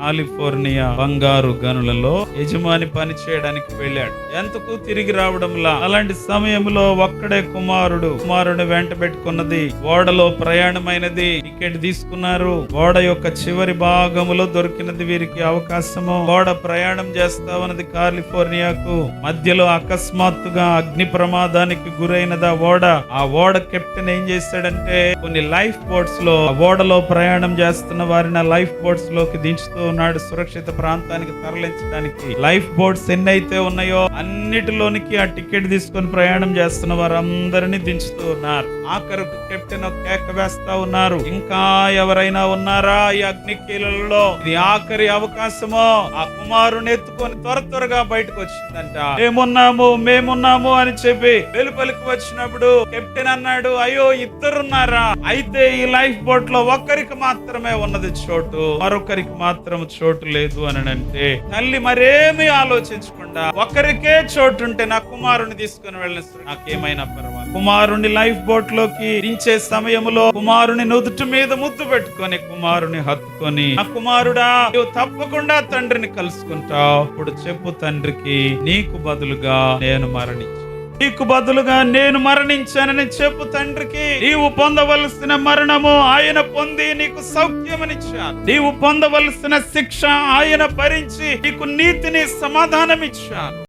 California బంగారు గనులలో యజమాని పని చేయడానికి వెళ్ళాడు. ఎంతకు తిరిగి రావడంలా? అలాంటి సమయంలో ఒక్కడే కుమారుడు కుమారుని వెంట పెట్టుకున్నది ఓడలో ప్రయాణమైనది టికెట్ తీసుకున్నారు. ఓడ యొక్క చివరి భాగములో దొరికినది వీరికి అవకాశము. ఓడ ప్రయాణం చేస్తా ఉన్నది కాలిఫోర్నియాకు. మధ్యలో అకస్మాత్తుగా అగ్ని ప్రమాదానికి గురైనదా ఓడ? ఆ ఓడ కెప్టెన్ ఏం చేశాడంటే కొన్ని లైఫ్ బోట్స్లో ఓడలో ప్రయాణం చేస్తున్న వారిని ఆ లైఫ్ బోట్స్లోకి దించుతూ ఉన్నాడు సురక్షిత ప్రాంతానికి తరలించడానికి లైఫ్ బోట్స్ ఎన్ని అయితే ఉన్నాయో అన్నిటిలోనికి ఆ టికెట్ తీసుకొని ప్రయాణం చేస్తున్న వారందరినీ దించుతూ ఉన్నారు. ఆఖరుకు కెప్టెన్ ఒక కేక వేస్తా ఉన్నారు. ఇంకా ఎవరైనా ఉన్నారా ఈ అగ్నికీలలో ఇది ఆఖరి అవకాశమో. ఆ కుమారుని ఎత్తుకొని త్వర త్వరగా బయటకు వచ్చిందంట. మేమున్నాము మేమున్నాము అని చెప్పి వెలుపలికి వచ్చినప్పుడు కెప్టెన్ అన్నాడు అయ్యో ఇద్దరున్నారా? అయితే ఈ లైఫ్ బోట్లో ఒక్కరికి మాత్రమే ఉన్నది చోటు. మరొకరికి మాత్రం చోటు లేదు అని అంటే తల్లి మరేమీ ఆలోచించకుండా ఒక్కరికే చోటు ఉంటే నా కుమారుని తీసుకుని వెళ్ళిన నాకేమైనా పర్వాలేదు. కుమారుని లైఫ్ బోట్లోకి దించే సమయంలో కుమారుని నుదుటి మీద ముద్దు పెట్టుకొని కుమారుని హత్తుకొని నా కుమారుడా నువ్వు తప్పకుండా తండ్రిని కలుసుకుంటావు. ఇప్పుడు చెప్పు తండ్రికి నీకు బదులుగా నేను మరణించు నీకు బదులుగా నేను మరణించానని చెప్పు తండ్రికి. నీవు పొందవలసిన మరణము ఆయన పొంది నీకు సౌఖ్యమనిచ్చాను నీవు పొందవలసిన శిక్ష ఆయన భరించి నీకు నీతిని సమాధానమిచ్చాను